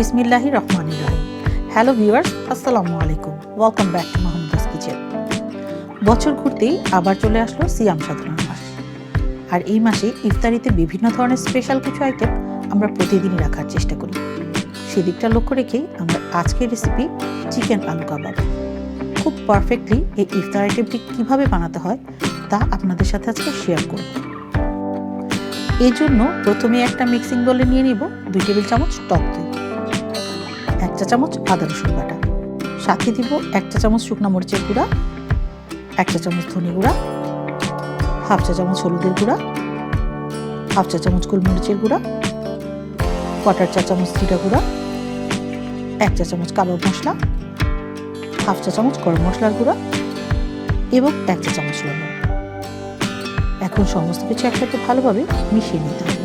বিসমিল্লাহি রহমানির রহিম hello viewers আসসালামু আলাইকুম। Welcome back to Mahmuda's kitchen বছর ঘুরতেই আবার চলে আসলো সিয়াম সাধনার মাস। আর এই মাসে ইফতারিতে বিভিন্ন ধরনের স্পেশাল কিছু আইটেম আমরা প্রতিদিনই রাখার চেষ্টা করি। সেদিকটা লক্ষ্য রেখেই আমরা আজকের রেসিপি চিকেন আলু কাবাব। খুব পারফেক্টলি এই ইফতার আইটেমটি কীভাবে বানাতে হয় তা আপনাদের সাথে আজকে শেয়ার করব। এই জন্য প্রথমে একটা মিক্সিং বলে নিয়ে নিব দুই টেবিল চামচ টক দই। চা চামচ আদা রসুন বাটা। সাথে দিব এক চা চামচ শুকনো মরিচের গুঁড়া, এক চা চামচ ধনে গুঁড়া, হাফ চা চামচ হলুদের গুঁড়া, হাফ চা চামচ গোলমরিচের গুঁড়া কটার চা চামচ জিরা গুঁড়া, এক চা চামচ কাবাব মশলা, হাফ চা চামচ গরম মশলার গুঁড়া এবং এক চা চামচ লবণ। এখন সমস্ত কিছু একসাথে ভালোভাবে মিশিয়ে নিতে হবে।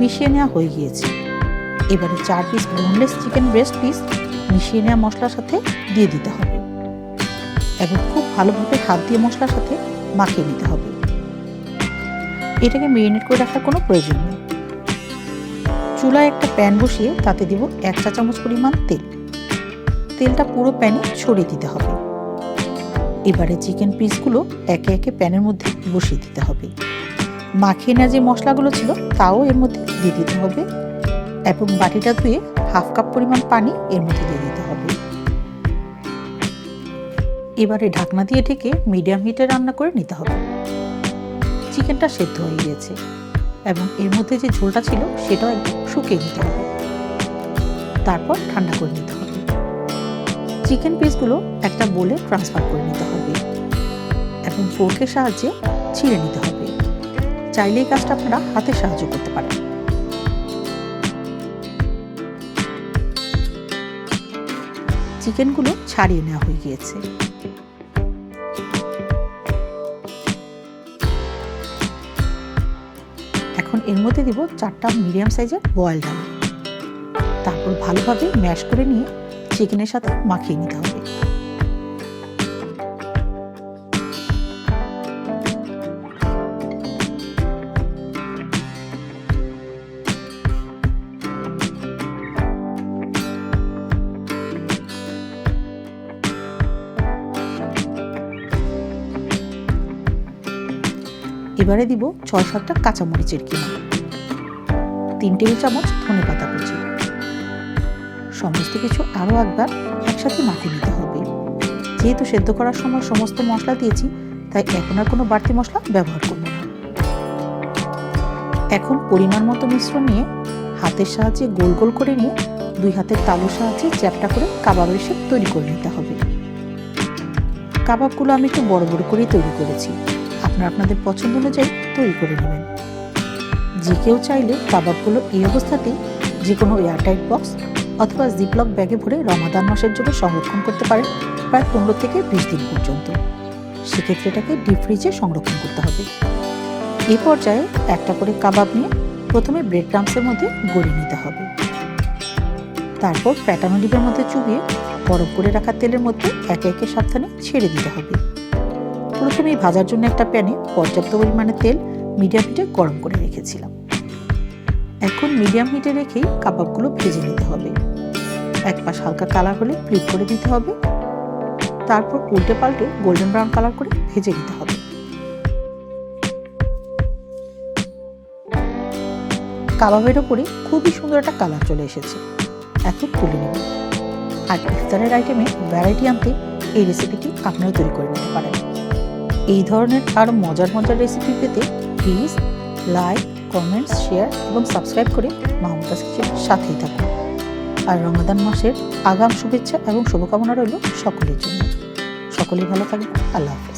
মিশিয়ে নেওয়া হয়ে গিয়েছে। এবারে চার piece boneless chicken breast piece মিশিয়ে নেওয়া মশলার সাথে দিয়ে দিতে হবে। এবং খুব ভালোভাবে হাত দিয়ে মশলার সাথে মাখিয়ে নিতে হবে। এটাকে মেরিনেট করে রাখার কোনো প্রয়োজন নেই। চুলায় একটা প্যান বসিয়ে তাতে দিব এক চা চামচ পরিমাণ তেল। তেলটা পুরো প্যানে ছড়িয়ে দিতে হবে। এবারে চিকেন পিসগুলো একে একে প্যানের মধ্যে বসিয়ে দিতে হবে। মাখিয়ে নেওয়া যে মশলাগুলো ছিল, তাও এর মধ্যে দিয়ে দিতে হবে এবং বাটিটা ধুয়ে হাফ কাপ পরিমাণ পানি এর মধ্যে দিয়ে দিতে হবে। এবারে ঢাকনা দিয়ে ঢেকে মিডিয়াম হিটে রান্না করে নিতে হবে। চিকেনটা সেদ্ধ হয়ে গিয়েছে এবং এর মধ্যে যে ঝোলটা ছিল সেটাও একটু শুকিয়ে নিতে হবে। তারপর ঠান্ডা করে নিতে হবে। চিকেন পিসগুলো একটা বলে ট্রান্সফার করে নিতে হবে এবং ফোর্কের সাহায্যে ছিঁড়ে নিতে হবে। চাইলে এই কাজটা আপনারা হাতে সাহায্য করতে পারেন। চিকেনগুলো ছাড়িয়ে নেওয়া হয়ে গিয়েছে। এখন এর মধ্যে দিব চারটা মিডিয়াম সাইজের বয়েল ডাল তারপর ভালোভাবে ম্যাশ করে নিয়ে চিকেনের সাথে মাখিয়ে নিতে হবে। এবারে দিব ছয় সাতটা কাঁচামরিচের কিমা। তিন টেবিল চামচ ধনে পাতা কুচি। সমস্ত কিছু আরও একবার একসাথে মাখিয়ে নিতে হবে। যেহেতু সেদ্ধ করার সময় সমস্ত মশলা দিয়েছি, তাই এখন আর কোনো বাড়তি মশলা ব্যবহার করব না। এখন পরিমাণ মতো মিশ্রণ নিয়ে হাতের সাহায্যে গোল গোল করে নিয়ে দুই হাতের তালুর সাহায্যে চ্যাপটা করে কাবাবের শেপ তৈরি করে নিতে হবে। কাবাবগুলো আমি একটু বড় বড় করেই তৈরি করেছি। আপনারা আপনাদের পছন্দ অনুযায়ী তৈরি করে নেবেন। যে কেউ চাইলে কাবাবগুলো এই অবস্থাতেই যে কোনো এয়ারটাইট বক্স অথবা জিপলক ব্যাগে ভরে রমাদান মাসের জন্য সংরক্ষণ করতে পারেন প্রায় পনেরো থেকে বিশ দিন পর্যন্ত। সেক্ষেত্রে এটাকে ডিপ ফ্রিজে সংরক্ষণ করতে হবে। এ পর্যায়ে একটা করে কাবাব নিয়ে প্রথমে ব্রেড ক্রামসের মধ্যে গড়িয়ে নিতে হবে। তারপর প্যাটানো ডিপের মধ্যে চুবিয়ে বরফ করে রাখা তেলের মধ্যে একে একে সাবধানে ছেড়ে দিতে হবে। প্রথমেই ভাজার জন্য একটা প্যানে পর্যাপ্ত পরিমাণে তেল মিডিয়াম হিটে গরম করে রেখেছিলাম। এখন মিডিয়াম হিটে রেখেই কাবাবগুলো ভেজে নিতে হবে। এক পাশ হালকা কালার হলে ফ্লিপ করে দিতে হবে। তারপর উল্টে পাল্টে গোল্ডেন ব্রাউন কালার করে ভেজে নিতে হবে। কাবাবের ওপরে খুবই সুন্দর একটা কালার চলে এসেছে। এখন তুলে নেব। আর ইফতারের আইটেমে ভ্যারাইটি আনতে এই রেসিপিটি আপনারা তৈরি করে নিতে পারেন। এই ধরনের আরও মজার মজার রেসিপি পেতে প্লিজ লাইক কমেন্টস শেয়ার এবং সাবস্ক্রাইব করে মাহমুদাস কিচেনের সাথেই থাকুন। আর রমাদান মাসের আগাম শুভেচ্ছা এবং শুভকামনা রইল সকলের জন্য। সকলেই ভালো থাকবেন। আল্লাহ হাফেজ।